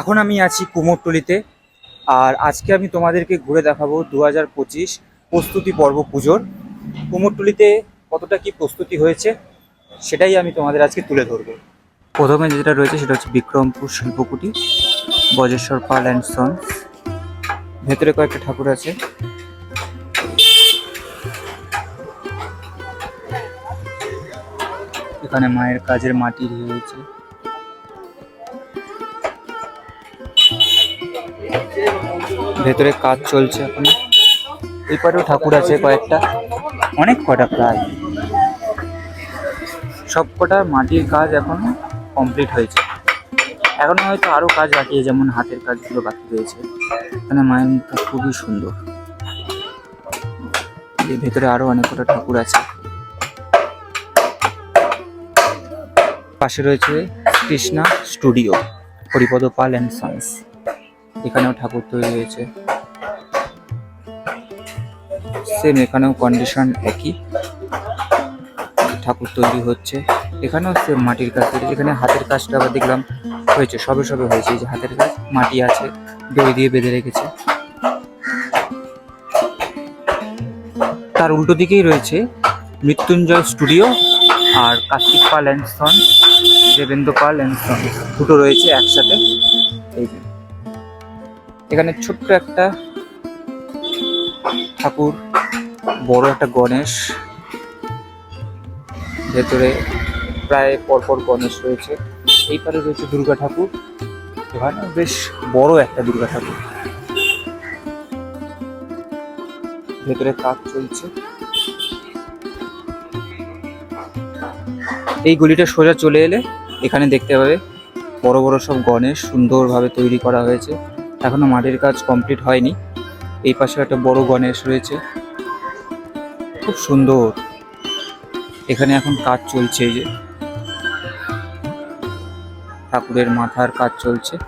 এখন আমি আছি কুমোরটুলিতে, আর আজকে আমি তোমাদেরকে ঘুরে দেখাবো দু হাজার পঁচিশ প্রস্তুতি পর্ব পুজোর। কুমোরটুলিতে কতটা কি প্রস্তুতি হয়েছে, সেটাই আমি তোমাদের আজকে তুলে ধরবো। প্রথমে যেটা রয়েছে সেটা হচ্ছে বিক্রমপুর শিল্পকুটি, বজেশ্বর পাল অ্যান্ড সন্স। ভেতরে কয়েকটা ঠাকুর আছে। এখানে মায়ের কাজের মাটি রয়েছে। ভেতরে কাজ চলছে এখন। এই পারেও ঠাকুর আছে কয়েকটা। অনেক কটা প্রায়। সব কটা মাটির কাজ এখন কমপ্লিট হয়েছে। এখনও হয়তো আরও কাজ বাকি যেমন হাতের কাজগুলো বাকি রয়েছে। এখানে মায়ের মুখটা খুবই সুন্দর। এর ভেতরে আরও অনেক কটা ঠাকুর আছে। পাশে রয়েছে Krishna studio Haripada Pal and sons এখানেও ঠাকুর তৈরি হয়েছে। সেম এখানেও কন্ডিশন একই। ঠাকুর তৈরি হচ্ছে। এখানেও সেম মাটির কাজ তৈরি এখানে হাতের কাজটা আবার দেখলাম হয়েছে, সবে সবে হয়েছে। যে হাতের কাজ, মাটি আছে, দড়ি দিয়ে বেঁধে রেখেছে। তার উল্টো দিকেই রয়েছে Mrityunjay studio R Kartik Pal and son Debendra Pal and son দুটো রয়েছে একসাথে। এই এখানে ছোট্ট একটা ঠাকুর, বড় একটা গণেশ। ভেতরে প্রায় পরপর গণেশ রয়েছে। এই পারে রয়েছে দুর্গা ঠাকুর। এখানে বেশ বড় একটা দুর্গা ঠাকুর। ভেতরে কাজ চলছে। এই গলিটা সোজা চলে এলে এখানে দেখতে পাবে বড় বড় সব গণেশ সুন্দরভাবে তৈরি করা হয়েছে। এখনও মাটির কাজ কমপ্লিট হয়নি। এই পাশে একটা বড় গণেশ রয়েছে। খুব সুন্দর। এখানে এখন কাজ চলছে এই যে। ঠাকুরের মাথার কাজ চলছে।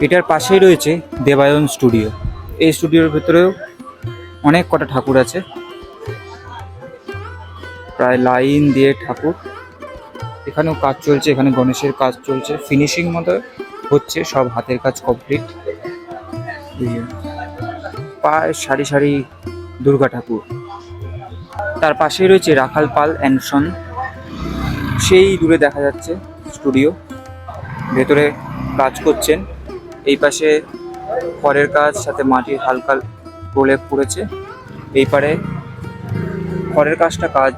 এটার পাশেই রয়েছে দেবায়ন স্টুডিও। এই স্টুডিওর ভেতরেও অনেক কটা ঠাকুর আছে। প্রায় লাইন দিয়ে ঠাকুর। এখানেও কাজ চলছে, এখানে গণেশের কাজ চলছে। ফিনিশিং মতো হচ্ছে, সব হাতের কাজ কমপ্লিট প্রায় সারি সারি দুর্গা ঠাকুর। তার পাশেই রয়েছে রাখাল পাল অ্যান্ড সেই দূরে দেখা যাচ্ছে স্টুডিও ভেতরে কাজ করছেন। এই পাশে খড়ের কাজ, সাথে মাটির হালকা প্রলেপ পড়েছে। এই পারে খড়ের কাজটা কাজ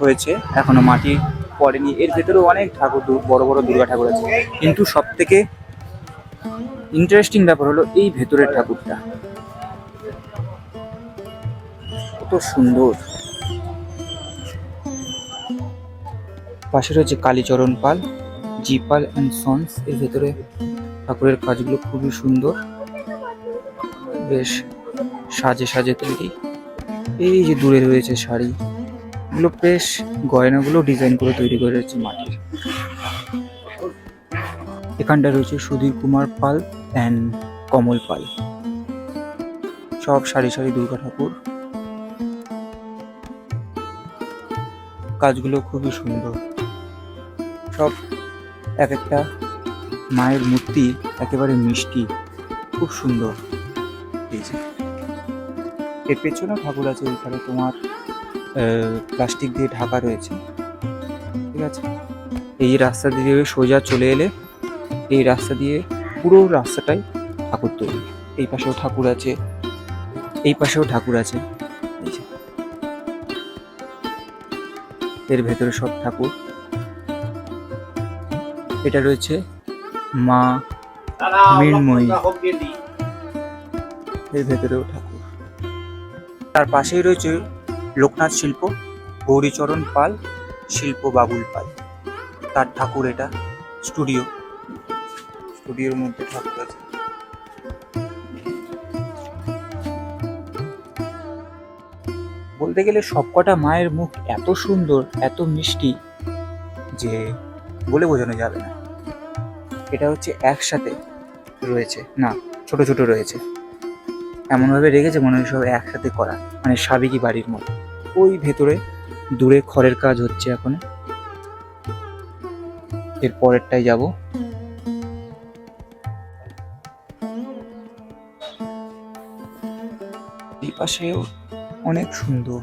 হয়েছে, এখনও মাটি পড়েনি। এর ভেতরেও অনেক ঠাকুর বড় বড় দুর্গা ঠাকুর আছে। কিন্তু সব থেকে ইন্টারেস্টিং ব্যাপার হলো এই ভেতরের ঠাকুরটা। কত সুন্দর। পাশে রয়েছে Kalicharan Pal G Pal and sons এর ভেতরে ঠাকুরের কাজগুলো খুবই সুন্দর। বেশ সাজে সাজে তৈরি। এই যে দূরে রয়েছে শাড়ি, এগুলো বেশ গয়নাগুলো ডিজাইন করে তৈরি করে রয়েছে মাটির। এখানটা রয়েছে সুধীর কুমার পাল অ্যান্ড কমল পাল। সব সারি সারি দুর্গা ঠাকুর। কাজগুলো খুবই সুন্দর। সব এক একটা মায়ের মূর্তি একেবারে মিষ্টি, খুব সুন্দর। এর পেছনেও ঠাকুর আছে ওইখানে তোমার প্লাস্টিক দিয়ে ঢাকা রয়েছে। ঠিক আছে? এই রাস্তা দিয়ে সোজা চলে এলে এই রাস্তা দিয়ে পুরো রাস্তাটাই ঠাকুর তৈরি। এই পাশেও ঠাকুর আছে, এই পাশেও ঠাকুর আছে। এর ভেতরে সব ঠাকুর। এটা রয়েছে মা মৃন্ময়ী। এর ভেতরেও ঠাকুর। তার পাশেই রয়েছে লোকনাথ শিল্প, গৌরীচরণ পাল, শিল্প বাবুল পাল। তার ঠাকুর এটা, স্টুডিও। স্টুডিওর মধ্যে ঠাকুর আছে। বলতে গেলে সবকটা মায়ের মুখ এত সুন্দর, এত মিষ্টি যে বলে বোঝানো যাবে না। এটা হচ্ছে একসাথে রয়েছে, না, ছোট ছোট রয়েছে। এমনভাবে রেখেছে মনে হয় সব একসাথে করা মানে সাবেকি বাড়ির মতো। ওই ভেতরে দূরে খড়ের কাজ হচ্ছে এখন। এর পরেরটাই যাব। পাশেও অনেক সুন্দর।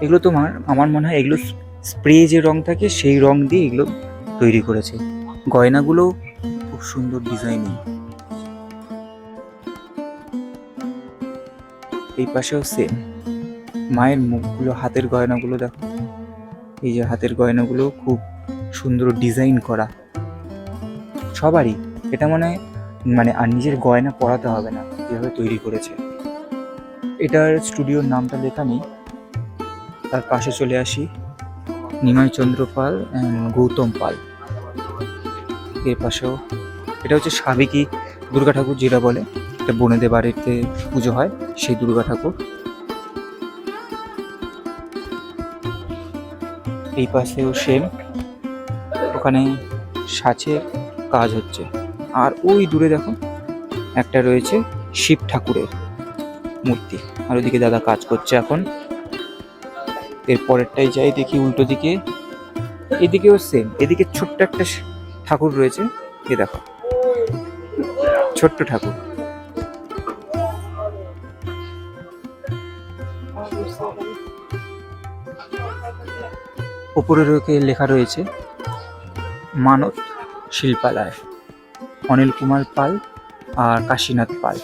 এগুলো তোমার, আমার মনে হয় এগুলো স্প্রে যে রং থাকে, সেই রং দিয়ে এগুলো তৈরি করেছে। গয়নাগুলো খুব সুন্দর ডিজাইনিং। এই পাশেও সেম মায়ের মুখগুলো, হাতের গয়নাগুলো দেখো। এই যে হাতের গয়নাগুলো খুব সুন্দর ডিজাইন করা। সবারই। এটা মানে মানে আর নিজের গয়না পরাতে হবে না যেভাবে তৈরি করেছে। এটার স্টুডিওর নামটা লেখা নেই তার পাশে চলে আসি, নিমাই চন্দ্র পাল অ্যান্ড গৌতম পাল। এর পাশেও, এটা হচ্ছে সাবেকি দুর্গা ঠাকুর যেটা বলে, এটা বোনেদের বাড়িতে পুজো হয়, সেই দুর্গা ঠাকুর। এই পাশেও সেম ওখানে সাঁচের কাজ হচ্ছে। আর ওই দূরে দেখো একটা রয়েছে শিব ঠাকুরের মূর্তি। আর ওদিকে দাদা কাজ করছে এখন। এর পরেরটাই যাই দেখি উল্টো দিকে। এদিকেও সেম এদিকে ছোট্ট একটা ঠাকুর রয়েছে। এ দেখো, ছোট্ট ঠাকুর। ওপরে লেখা রয়েছে, মানত শিল্পালয়। অনিল কুমার পাল আর কাশীনাথ পাল।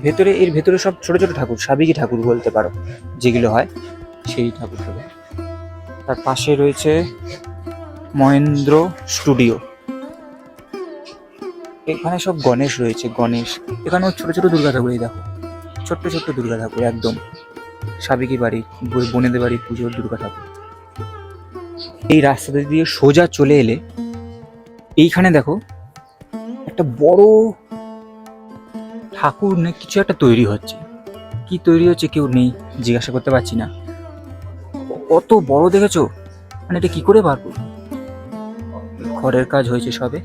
ভেতরে, এর ভেতরে সব ছোট ছোট ঠাকুর, সাবেকি ঠাকুর বলতে পারো, যেগুলো হয়, সেই ঠাকুর সব তার পাশে রয়েছে মহেন্দ্র স্টুডিও। এখানে সব গণেশ রয়েছে, গণেশ। এখানেও ছোট ছোট দুর্গা ঠাকুর দেখো। ছোট্ট ছোট্ট দুর্গা ঠাকুর, একদম। সাবেকি বাড়ি, বোনেদের বাড়ি পুজোর দুর্গা ঠাকুর। এই রাস্তাটা দিয়ে সোজা চলে এলে এইখানে দেখো একটা বড় ঠাকুর না কিছু একটা তৈরি হচ্ছে। কি তৈরি হচ্ছে কেউ নেই, জিজ্ঞাসা করতে পারছি না। অত বড় দেখেছ? মানে এটা কি করে পারব ঘরের কাজ হয়েছে সবে।